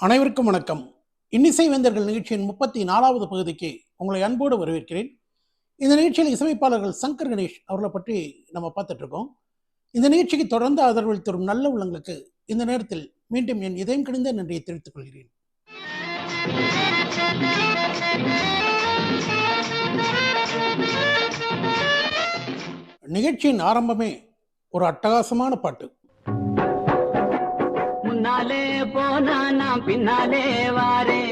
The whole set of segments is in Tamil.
அனைவருக்கும் வணக்கம். இன்னிசை வேந்தர்கள் நிகழ்ச்சியின் முப்பத்தி நாலாவது பகுதிக்கு உங்களை அன்போடு வரவேற்கிறேன். இந்த நிகழ்ச்சியில் இசையமைப்பாளர்கள் சங்கர் கணேஷ் அவர்களை பற்றி நம்ம பார்த்துட்டு இருக்கோம். இந்த நிகழ்ச்சிக்கு தொடர்ந்து ஆதரவளித்து தரும் நல்ல உள்ளங்களுக்கு இந்த நேரத்தில் மீண்டும் என் இதயம் கணிந்த நன்றியை தெரிவித்துக் கொள்கிறேன். நிகழ்ச்சியின் ஆரம்பமே ஒரு அட்டகாசமான பாட்டு. முன்னாலே போனா நான் பின்னாலே வாரே.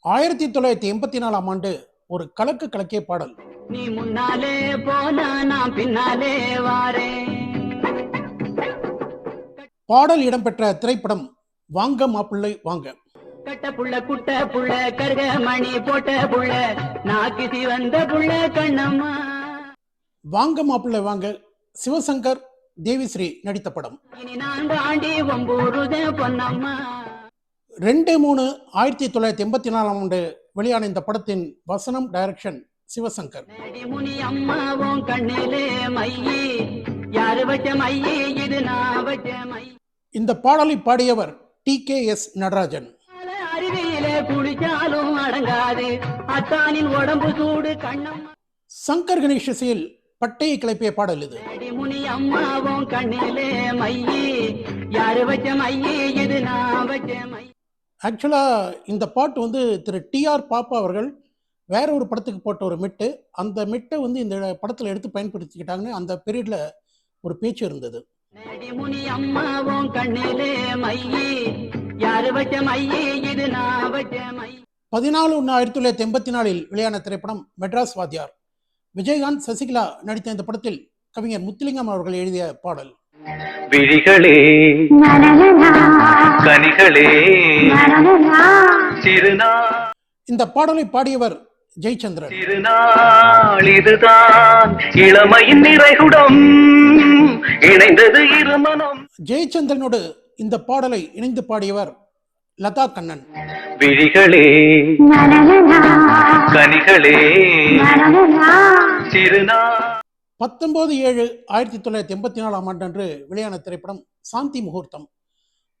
ஆயிரத்தி தொள்ளாயிரத்தி எண்பத்தி நாலாம் ஆண்டு ஒரு கலக்கு கலக்கிய பாடல். நீ முன்னாலே போனா நான் பின்னாலே வாரே. பாடல் இடம்பெற்ற திரைப்படம் வாங்க மாப்பிள்ளை வாங்க. கட்ட புள்ள குட்ட புள்ள கருக மணி போட்ட புள்ள நாக்கிசி வந்த புள்ள கண்ணம்மா. வாங்க மாப்பிள்ளை வாங்க. சிவசங்கர் தேவிஸ்ரீ நடித்த படம். ரெண்டு மூணு ஆயிரத்தி தொள்ளாயிரத்தி எண்பத்தி நாலாம் ஆண்டு வெளியான இந்த படத்தின் வசனம் டைரக்ஷன் சிவசங்கர். இந்த பாடலை பாடியவர் T K S Natarajan. Shankar Ganesh இசையில் பட்டையை கிளப்பிய பாடல் இது. ஆக்சுவலாக இந்த பாட்டு வந்து திரு டிஆர் பாப்பா அவர்கள் வேற ஒரு படத்துக்கு போட்ட ஒரு மிட்டு. அந்த மிட்டை வந்து இந்த படத்தில் எடுத்து பயன்படுத்திக்கிட்டாங்கன்னு அந்த பீரியடில் ஒரு பேச்சு இருந்தது. பதினாலு ஒன்று ஆயிரத்தி தொள்ளாயிரத்தி எண்பத்தி நாலில் வெளியான திரைப்படம் மெட்ராஸ் வாத்தியார். விஜயகாந்த் சசிகலா நடித்த இந்த படத்தில் கவிஞர் முத்துலிங்கம் அவர்கள் எழுதிய பாடல். விழிகளே கனிகளே இந்த பாடலை பாடியவர் ஜெயச்சந்திரன். திருநாள் இதுதான் இளமையின் நிறைகுடம் இணைந்தது இருமனம் ஜெயச்சந்திரனோடு இந்த பாடலை இணைந்து பாடியவர் லதா கண்ணன். விழிகளே கனிகளே பத்தொன்பது ஏழு ஆயிரத்தி தொள்ளாயிரத்தி எண்பத்தி நாலாம் ஆண்டன்று வெளியான திரைப்படம் சாந்தி முகூர்த்தம்.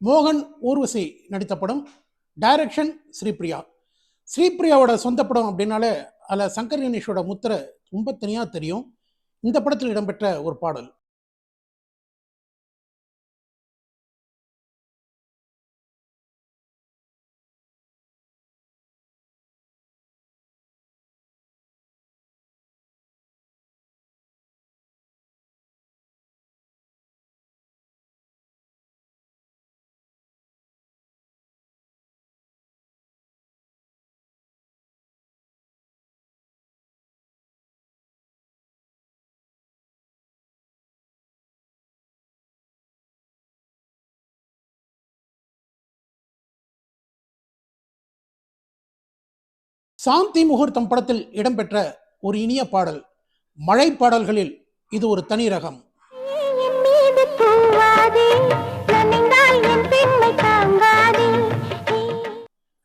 மோகன் ஊர்வசி நடித்த படம் டைரக்ஷன் ஸ்ரீபிரியா. ஸ்ரீபிரியாவோட சொந்த படம் அப்படின்னாலே அதில் சங்கர் கணேஷோட முத்திரை ரொம்ப தனியாக தெரியும். இந்த படத்தில் இடம்பெற்ற ஒரு பாடல். சாந்தி முகூர்த்தம் படத்தில் இடம்பெற்ற ஒரு இனிய பாடல் மழை பாடல்களில் இது ஒரு தனி ரகம்.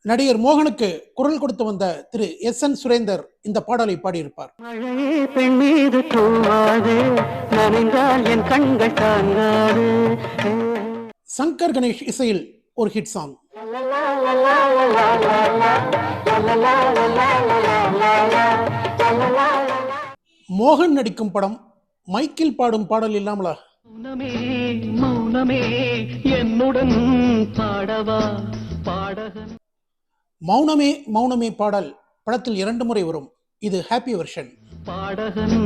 நடிகர் மோகனுக்கு குரல் கொடுத்து வந்த திரு எஸ் என் சுரேந்தர் இந்த பாடலை பாடியிருப்பார். சங்கர் கணேஷ் இசையில் ஒரு ஹிட் சாங் மோகன் நடிக்கும் படம் மைக்கில் பாடும் பாடல் இல்லாமலா? மௌனமே மௌனமே என்னுடன் பாடவா பாடகன். மௌனமே மௌனமே பாடல் படத்தில் இரண்டு முறை வரும். இது ஹாப்பி வெர்ஷன் பாடகன்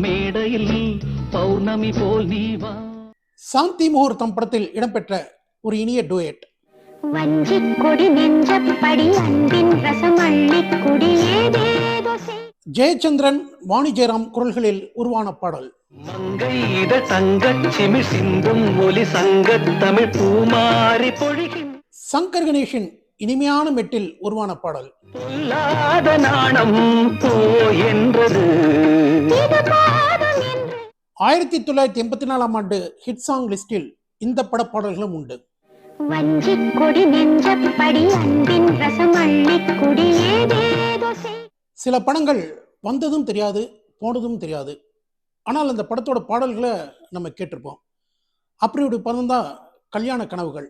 மேடையில் பௌர்ணமி போல் நீ சாந்தி முகூர்த்தம் படத்தில் இடம்பெற்ற ஒரு இனிய டூயட் ஜெயச்சந்திரன் வாணி ஜெயராம் குரல்களில் உருவான பாடல். மங்கை இத தங்கச் சிமிழ் சிந்தும் ஒலி சங்கத் தமிழ் பூமாரி பொழிகின். சங்கர் கணேஷின் இனிமையான மெட்டில் உருவான பாடல். பொல்லாத நாணம் போ என்றது. ஆயிரத்தி தொள்ளாயிரத்தி எண்பத்தி நாலாம் ஆண்டு ஹிட் சாங் லிஸ்டில் இந்த பட பாடல்களும் உண்டு. நெஞ்சப்படி அன்பின் ரசம் ஏதேதோ சில படங்கள் வந்ததும் தெரியாது போனதும் தெரியாது. ஆனால் அந்த படத்தோட பாடல்களை நம்ம கேட்டிருப்போம். அப்படி ஒரு படம் தான் கல்யாண கனவுகள்.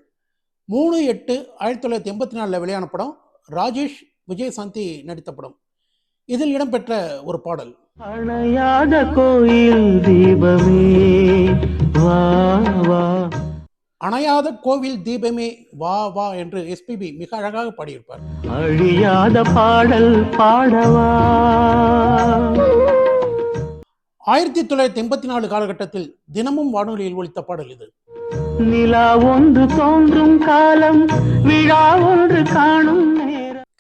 மூணு எட்டு ஆயிரத்தி தொள்ளாயிரத்தி எண்பத்தி நாலில் வெளியான படம் ராஜேஷ் விஜயசாந்தி நடித்த படம். இதில் இடம்பெற்ற ஒரு பாடல். அணையாத கோயில் தீபமே. வா வா. அணையாத கோவில் தீபமே வா வா என்று எஸ்பிபி மிக அழகாக பாடியிருப்பார். அழியாத பாடல் பாடவா? ஆயிரத்தி தொள்ளாயிரத்தி எண்பத்தி நாலு காலகட்டத்தில் தினமும் வானொலியில் ஒலித்த பாடல் இது. நிலா ஒன்று தோன்றும் காலம் விழா ஒன்று காணும்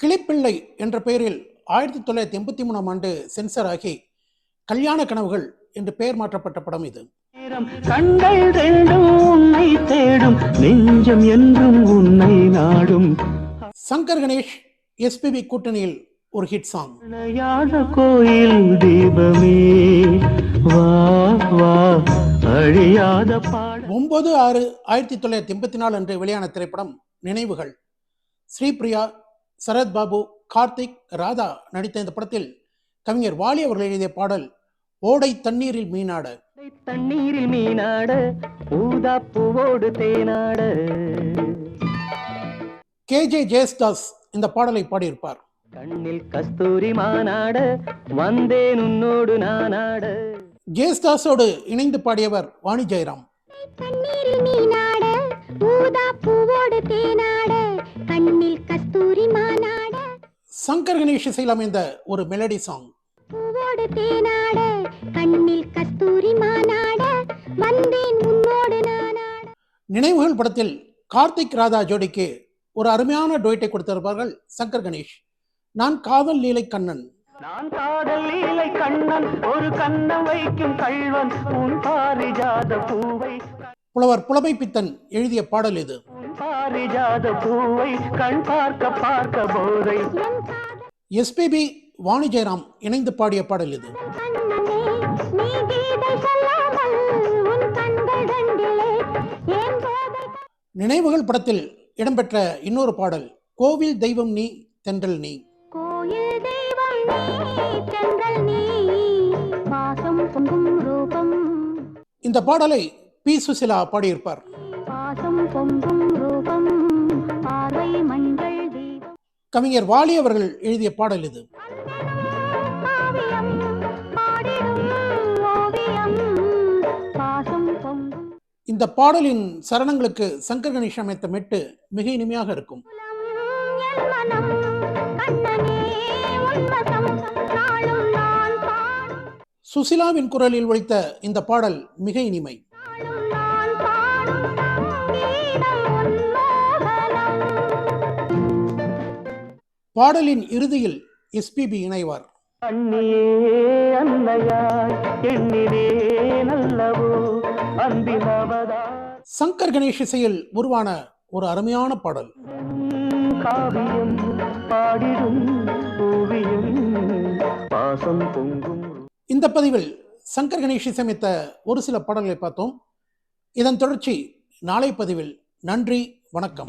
கிளிப்பிள்ளை என்ற பெயரில் ஆயிரத்தி தொள்ளாயிரத்தி எண்பத்தி மூணாம் ஆண்டு சென்சார் ஆகி கல்யாண கனவுகள் என்று பெயர் மாற்றப்பட்ட படம் இது. நேரம் கண்கள் ரெண்டும் உன்னை தேடும். நெஞ்சம் என்றும் உன்னை நாடும். சங்கர் கணேஷ் எஸ்பிபி கூட்டணியில் ஒரு ஹிட் சாங் அணையாத கோயில் தீபமே. வா வா அழியாத பாடல். ஒன்பது ஆறு ஆயிரத்தி தொள்ளாயிரத்தி எண்பத்தி நாலு அன்று வெளியான திரைப்படம் நினைவுகள். ஸ்ரீபிரியா சரத் பாபு கார்த்திக் ராதா நடித்த இந்த படத்தில் கவிஞர் வாலி அவர்கள் எழுதிய பாடல் ஓடை தண்ணீரில் மீனாட தண்ணீரில் மீனாட ஊதா பூவோடு தேனாட. கே ஜே ஜெயஸ்தாஸ் இந்த பாடலை பாடியிருப்பார். கண்ணில் கஸ்தூரி மானாட வந்தேன் உன்னோடு நானாட. ஜெயஸ்தாஸோடு இணைந்து பாடியவர் வாணி ஜெயராம். கண்ணீரில் மீனாட ஊதா பூவோடு தேனாட கண்ணில் கஸ்தூரி மானாட. சங்கர் கணேஷ் இசையில் அமைந்த ஒரு மெலடி சாங். பூவோடு தேனாட கண்ணில் கஸ்தூரி மானாட வந்தேன் உன்னோடு நானாட. நினைவுகள் படத்தில் கார்த்திக் ராதா ஜோடிக்கு ஒரு அருமையான டொயட்டை கொடுத்திருப்பார்கள் சங்கர் கணேஷ். நான் காதல் லீலை கண்ணன். நான் காதல் லீலை கண்ணன் ஒரு கண்ணம் வைக்கும் கள்வன் உன் பாரிஜாத பூவை புலவர் புலமை பித்தன் எழுதிய பாடல் இது. பாரிஜாத பூவை கண் பார்க்க பார்க்க போதை. எஸ்பிபி வாணி ஜெயராம் இணைந்து பாடிய பாடல் இது. நினைவுகள் படத்தில் இடம்பெற்ற இன்னொரு பாடல் கோவில் தெய்வம் நீ தென்றல் நீ கோயில் தெய்வம் நீ சென்றல் நீ. பாசம் பொங்கும் ரூபம். இந்த பாடலை பி. சுசிலா பாடியிருப்பார். பாசம் பொங்கும் ரூபம். பார்வை மஞ்சள் தீபம். கவிஞர் வாலி அவர்கள் எழுதிய பாடல் இது. இந்த பாடலின் சரணங்களுக்கு சங்கர் கணேஷ் அமைத்த மெட்டு மிக இனிமையாக இருக்கும். சுசிலாவின் குரலில் ஒழித்த இந்த பாடல் மிக இனிமை. பாடலின் இறுதியில் எஸ்பிபி இணைவார். அண்ணியே அன்னையாய் எண்ணினே நல்லவோ சங்கர் கணேஷ் இசையில் உருவான ஒரு அருமையான பாடல். காவியம் பாடிடும் ஓவியம் பாசம் பொங்கும். இந்த பதிவில் சங்கர் கணேஷ் இசையமைத்த ஒரு சில பாடல்களை பார்த்தோம். இதன் தொடர்ச்சி நாளை பதிவில். நன்றி வணக்கம்.